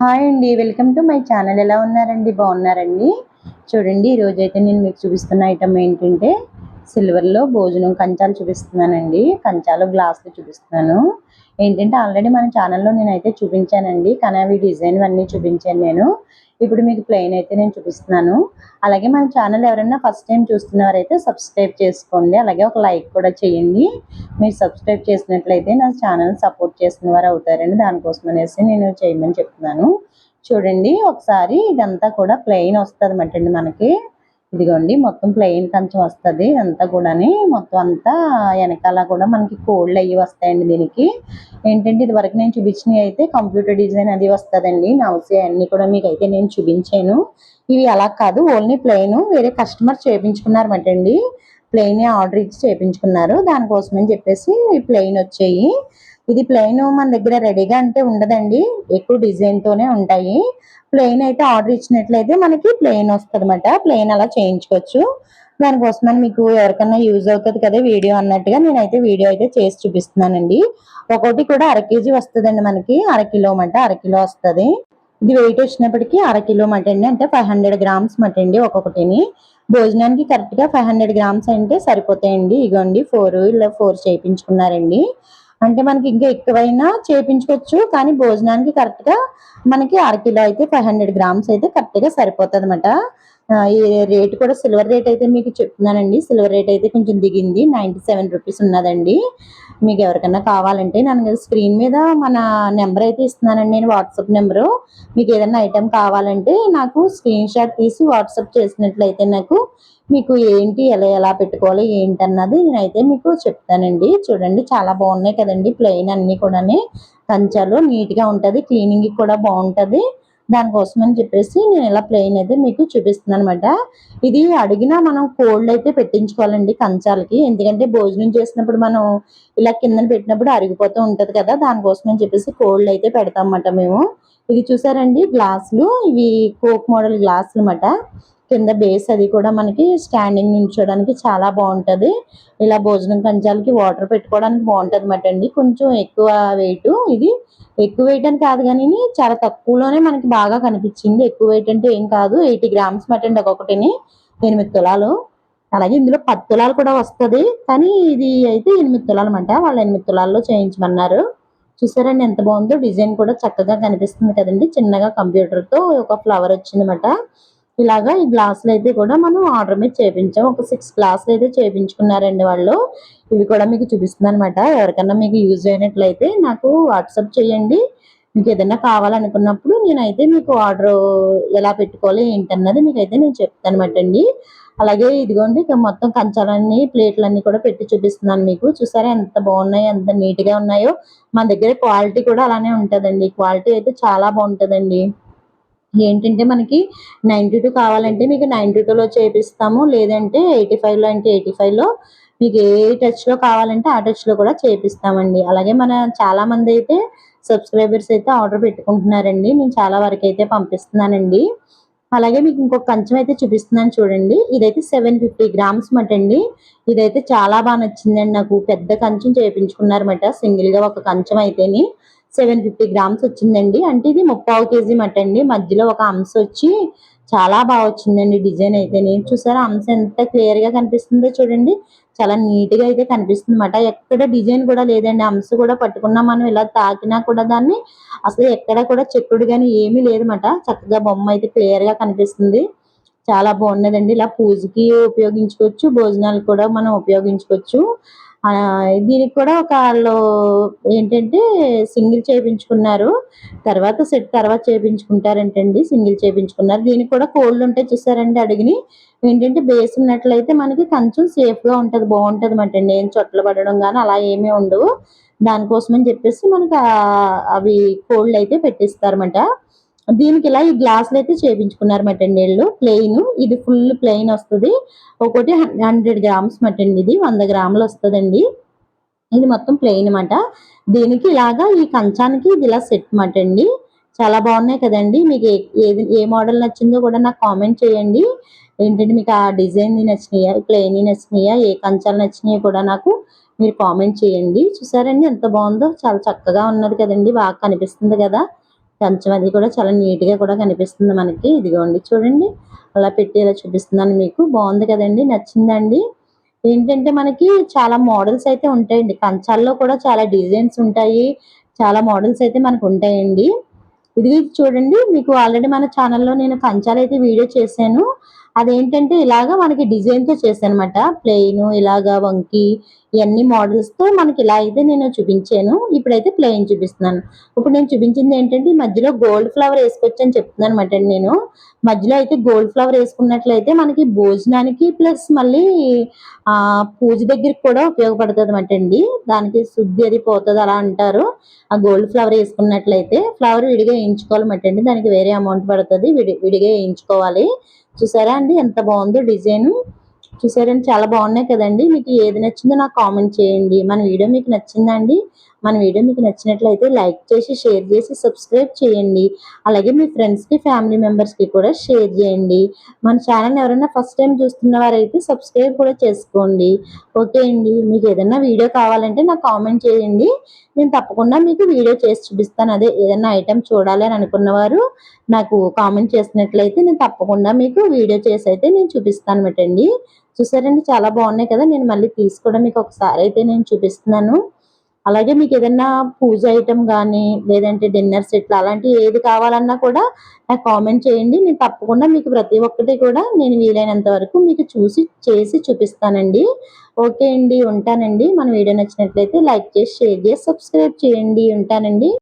Hi అండి welcome to my channel. ఎలా ఉన్నారండి? బాగున్నారండి? చూడండి ఈరోజు అయితే నేను మీకు చూపిస్తున్న ఐటమ్ ఏంటంటే సిల్వర్లో భోజనం కంచాలు చూపిస్తున్నానండి. కంచాలు గ్లాసులు చూపిస్తున్నాను. ఏంటంటే ఆల్రెడీ మన ఛానల్లో నేనైతే చూపించానండి. కానీ అవి డిజైన్ అన్నీ చూపించాను నేను. ఇప్పుడు మీకు ప్లెయిన్ అయితే నేను చూపిస్తున్నాను. అలాగే మన ఛానల్ ఎవరైనా ఫస్ట్ టైం చూస్తున్నవారైతే సబ్స్క్రైబ్ చేసుకోండి. అలాగే ఒక లైక్ కూడా చేయండి. మీరు సబ్స్క్రైబ్ చేసినట్లయితే నా ఛానల్ సపోర్ట్ చేసిన వారు అవుతారండి. దానికోసం అనేసి నేను చేయమని చెప్తున్నాను. చూడండి ఒకసారి ఇదంతా కూడా ప్లెయిన్ వస్తుంది అండి మనకి. ఇదిగోండి మొత్తం ప్లెయిన్ కంచం వస్తుంది. అంతా కూడాని మొత్తం అంతా వెనకాల కూడా మనకి కోళ్ళు అవి వస్తాయండి దీనికి. ఏంటంటే ఇది వరకు నేను చూపించినవి అయితే కంప్యూటర్ డిజైన్ అది వస్తుందండి. నవ్సే అన్ని కూడా మీకు అయితే నేను చూపించాను. ఇవి అలా కాదు ఓన్లీ ప్లెయిన్ వేరే కస్టమర్ చేయించుకున్నారన్నమాట అండి ప్లెయిన్ ఆర్డర్ ఇచ్చి చేయించుకున్నారు దానికోసం అని చెప్పేసి ప్లెయిన్ వచ్చాయి. ఇది ప్లెయిన్ మన దగ్గర రెడీగా అంటే ఉండదండి. ఎక్కువ డిజైన్ తోనే ఉంటాయి. ప్లెయిన్ అయితే ఆర్డర్ ఇచ్చినట్లయితే మనకి ప్లెయిన్ వస్తుంది అనమాట ప్లెయిన్ అలా చేయించుకోవచ్చు. దానికోసమని మీకు ఎవరికైనా యూజ్ అవుతుంది కదా వీడియో అన్నట్టుగా నేనైతే వీడియో అయితే చేసి చూపిస్తున్నానండి. ఒకటి కూడా అర కేజీ వస్తుందండి మనకి. అర కిలో అరకిలో అర కిలో వస్తుంది. ఇది వెయిట్ వచ్చినప్పటికీ అర కిలో మటండి అంటే ఫైవ్ హండ్రెడ్ గ్రామ్స్ మటండి ఒక్కొక్కటిని. భోజనానికి కరెక్ట్గా ఫైవ్ హండ్రెడ్ గ్రామ్స్ అంటే సరిపోతాయండి. ఇగోండి ఫోర్ ఇలా ఫోర్ చేయించుకున్నారండి. అంటే మనకి ఇంకా ఎక్కువైనా చేపించుకోవచ్చు కానీ భోజనానికి కరెక్ట్గా మనకి అరకిలో అయితే ఫైవ్ హండ్రెడ్ గ్రామ్స్ అయితే కరెక్ట్గా సరిపోతుంది అనమాట ఈ రేట్ కూడా సిల్వర్ రేట్ అయితే మీకు చెప్తున్నానండి. సిల్వర్ రేట్ అయితే కొంచెం దిగింది. నైన్టీ సెవెన్ రూపీస్ ఉన్నదండి. మీకు ఎవరికైనా కావాలంటే నన్ను స్క్రీన్ మీద మన నెంబర్ అయితే ఇస్తున్నానండి. నేను వాట్సాప్ నెంబరు. మీకు ఏదైనా ఐటెం కావాలంటే నాకు స్క్రీన్ షాట్ తీసి వాట్సాప్ చేసినట్లయితే నాకు మీకు ఏంటి ఎలా ఎలా పెట్టుకోవాలి ఏంటి అన్నది నేనైతే మీకు చెప్తానండి. చూడండి చాలా బాగున్నాయి కదండి. ప్లెయిన్ అన్నీ కూడా కంచాలు నీట్గా ఉంటుంది. క్లీనింగ్ కూడా బాగుంటుంది. దానికోసం అని చెప్పేసి నేను ఇలా ప్లెయిన్ అయితే మీకు చూపిస్తున్నాను అనమాట ఇది అడిగినా మనం కోల్డ్ అయితే పెట్టించుకోవాలండి కంచాలకి. ఎందుకంటే భోజనం చేసినప్పుడు మనం ఇలా కింద పెట్టినప్పుడు అరిగిపోతూ ఉంటుంది కదా దానికోసం అని చెప్పేసి కోల్డ్ అయితే పెడతాం అన్నమాట మేము. ఇది చూసారండి గ్లాసులు. ఇవి కోక్ మోడల్ గ్లాసులు అన్నమాట. కింద బేస్ అది కూడా మనకి స్టాండింగ్ నుంచోడానికి చాలా బాగుంటది. ఇలా భోజనం కంచాలకి వాటర్ పెట్టుకోవడానికి బాగుంటది అన్నమాట అండి. కొంచెం ఎక్కువ వెయిట్ ఇది ఎక్కువ వెయిట్ అని కాదు కానీ చాలా తక్కువలోనే మనకి బాగా కనిపించింది. ఎక్కువ వెయిట్ అంటే ఏం కాదు. ఎయిటీ గ్రామ్స్ మటండి ఒక్కొక్కటిని. ఎనిమిది తులాలు. అలాగే ఇందులో పది తులాలు కూడా వస్తుంది. కానీ ఇది అయితే ఎనిమిది తులాలు అంట వాళ్ళు ఎనిమిది తులాల్లో చేయించమన్నారు. చూసారండి ఎంత బాగుందో డిజైన్ కూడా చక్కగా కనిపిస్తుంది కదండి. చిన్నగా కంప్యూటర్తో ఒక ఫ్లవర్ వచ్చిందన్నమాట. ఇలాగా ఈ గ్లాసులు అయితే కూడా మనం ఆర్డర్ మీద చేపించాం. ఒక సిక్స్ గ్లాసులు అయితే చేపించుకున్నారండి వాళ్ళు. ఇవి కూడా మీకు చూపిస్తుంది అనమాట ఎవరికన్నా మీకు యూజ్ అయినట్లయితే నాకు వాట్సాప్ చేయండి. మీకు ఏదైనా కావాలనుకున్నప్పుడు నేనైతే మీకు ఆర్డర్ ఎలా పెట్టుకోవాలి ఏంటన్నది మీకు అయితే నేను చెప్తాను అనమాట అండి. అలాగే ఇదిగోండి ఇక మొత్తం కంచాలన్నీ ప్లేట్లన్నీ కూడా పెట్టి చూపిస్తున్నాను మీకు. చూసారా ఎంత బాగున్నాయో ఎంత నీట్గా ఉన్నాయో. మన దగ్గర క్వాలిటీ కూడా అలానే ఉంటుందండి. క్వాలిటీ అయితే చాలా బాగుంటుందండి. ఏంటంటే మనకి నైంటీ టూ కావాలంటే మీకు నైంటీ టూలో చేపిస్తాము. లేదంటే ఎయిటీ ఫైవ్లో అంటే ఎయిటీ ఫైవ్లో మీకు ఏ టచ్లో కావాలంటే ఆ టచ్లో కూడా చేపిస్తామండి. అలాగే మన చాలా మంది అయితే సబ్స్క్రైబర్స్ అయితే ఆర్డర్ పెట్టుకుంటున్నారండి. నేను చాలా వరకు అయితే పంపిస్తున్నానండి. అలాగే మీకు ఇంకొక కంచం అయితే చూపిస్తున్నాను చూడండి. ఇదైతే సెవెన్ ఫిఫ్టీ గ్రామ్స్ మట అండి. ఇదైతే చాలా బాగా నచ్చిందండి నాకు. పెద్ద కంచం చేయించుకున్నారన్నమాట సింగిల్గా ఒక కంచం అయితేని సెవెన్ ఫిఫ్టీ గ్రామ్స్ వచ్చిందండి. అంటే ఇది ముప్పావు కేజీ మట అండి. మధ్యలో ఒక అంశ వచ్చి చాలా బాగా వచ్చిందండి డిజైన్ అయితే. నేను చూసారా అంశం ఎంత క్లియర్గా కనిపిస్తుందో చూడండి. చాలా నీట్గా అయితే కనిపిస్తుంది అనమాట ఎక్కడ డిజైన్ కూడా లేదండి. అంశ కూడా పట్టుకున్నా మనం ఇలా తాకినా కూడా దాన్ని అసలు ఎక్కడ కూడా చెక్కుడు కానీ ఏమీ లేదన్నమాట. చక్కగా బొమ్మ అయితే క్లియర్గా కనిపిస్తుంది. చాలా బాగున్నదండి. ఇలా పూజకి ఉపయోగించుకోవచ్చు భోజనాలు కూడా మనం ఉపయోగించుకోవచ్చు. దీనికి కూడా ఒక వాళ్ళు ఏంటంటే సింగిల్ చేయించుకున్నారు తర్వాత సెట్ తర్వాత చేయించుకుంటారంటండి సింగిల్ చేయించుకున్నారు దీనికి కూడా కోల్డ్ ఉంటే చూసారండి అడిగిని. ఏంటంటే బేసినట్లయితే మనకి కొంచెం సేఫ్గా ఉంటది బాగుంటది ఏం చొట్లు పడడం కానీ అలా ఏమీ ఉండవు. దానికోసం అని చెప్పేసి మనకి అవి కోల్డ్ అయితే పెట్టిస్తారన్నమాట. దీనికి ఇలా ఈ గ్లాసులు అయితే చేపించుకున్నారు మటన్ నీళ్ళు. ప్లెయిన్ ఇది ఫుల్ ప్లెయిన్ వస్తుంది. ఒకటి హండ్రెడ్ గ్రామ్స్ మటన్ ఇది. వంద గ్రాములు వస్తుందండి. ఇది మొత్తం ప్లెయిన్ అన్నమాట దీనికి ఇలాగా ఈ కంచానికి ఇది ఇలా సెట్ మాట అండి చాలా బాగున్నాయి కదండి. మీకు ఏ- ఏది ఏ మోడల్ నచ్చిందో కూడా నాకు కామెంట్ చేయండి. ఏంటంటే మీకు ఆ డిజైన్ నచ్చినాయా? ప్లెయిన్ నచ్చినాయా? ఏ కంచాలు నచ్చినాయో కూడా నాకు మీరు కామెంట్ చేయండి. చూసారండి ఎంత బాగుందో? చాలా చక్కగా ఉన్నది కదండి. బాగా కనిపిస్తుంది కదా. కంచం అది కూడా చాలా నీట్గా కూడా కనిపిస్తుంది మనకి. ఇదిగోండి చూడండి. అలా పెట్టి ఇలా చూపిస్తున్నాను మీకు. బాగుంది కదండి. నచ్చిందండి. ఏంటంటే మనకి చాలా మోడల్స్ అయితే ఉంటాయండి. కంచాల్లో కూడా చాలా డిజైన్స్ ఉంటాయి. చాలా మోడల్స్ అయితే మనకు ఉంటాయండి. ఇది చూడండి. మీకు ఆల్రెడీ మన ఛానల్లో నేను కంచాలు అయితే వీడియో చేశాను. అదేంటంటే ఇలాగా మనకి డిజైన్తో చేశాను ప్లెయిన్ ఇలాగా వంకి ఇవన్నీ మోడల్స్తో మనకి ఇలా అయితే నేను చూపించాను. ఇప్పుడైతే ప్లెయిన్ చూపిస్తున్నాను. ఇప్పుడు నేను చూపించింది ఏంటంటే ఈ మధ్యలో గోల్డ్ ఫ్లవర్ వేసుకొచ్చని అని చెప్తున్నాను అనమాట నేను. మధ్యలో అయితే గోల్డ్ ఫ్లవర్ వేసుకున్నట్లయితే మనకి భోజనానికి ప్లస్ మళ్ళీ ఆ పూజ దగ్గరికి కూడా ఉపయోగపడుతుంది అనమాట అండి. దానికి శుద్ధి అది పోతుంది అలా అంటారు. ఆ గోల్డ్ ఫ్లవర్ వేసుకున్నట్లయితే ఫ్లవర్ విడిగా వేయించుకోవాలన్నమాట అండి. దానికి వేరే అమౌంట్ పడుతుంది. విడి విడిగా వేయించుకోవాలి. చూసారా అండి? ఎంత బాగుందో డిజైన్. చూసారండి చాలా బాగున్నాయి కదండి. మీకు ఏది నచ్చిందో నాకు కామెంట్ చేయండి. మన వీడియో మీకు నచ్చిందా అండి? మన వీడియో మీకు నచ్చినట్లయితే లైక్ చేసి షేర్ చేసి సబ్స్క్రైబ్ చేయండి. అలాగే మీ ఫ్రెండ్స్కి ఫ్యామిలీ మెంబర్స్కి కూడా షేర్ చేయండి. మన ఛానల్ ఎవరైనా ఫస్ట్ టైం చూస్తున్న వారైతే సబ్స్క్రైబ్ కూడా చేసుకోండి. ఓకే అండి. మీకు ఏదైనా వీడియో కావాలంటే నాకు కామెంట్ చేయండి. నేను తప్పకుండా మీకు వీడియో చేసి చూపిస్తాను. అదే ఏదైనా ఐటెం చూడాలి అని అనుకున్నవారు నాకు కామెంట్ చేసినట్లయితే నేను తప్పకుండా మీకు వీడియో చేసి అయితే నేను చూపిస్తాను అనమాట అండి చూసారండి? చాలా బాగున్నాయి కదా. నేను మళ్ళీ తీసుకోవడం మీకు ఒకసారి అయితే నేను చూపిస్తున్నాను. అలాగే మీకు ఏదైనా పూజ ఐటమ్ కానీ లేదంటే డిన్నర్ సెట్లు అలాంటి ఏది కావాలన్నా కూడా నాకు కామెంట్ చేయండి. నేను తప్పకుండా మీకు ప్రతి ఒక్కటి కూడా నేను వీలైనంత వరకు మీకు చూసి చేసి చూపిస్తానండి. ఓకే అండి ఉంటానండి. మన వీడియో నచ్చినట్లయితే లైక్ చేసి షేర్ చేసి సబ్స్క్రైబ్ చేయండి. ఉంటానండి.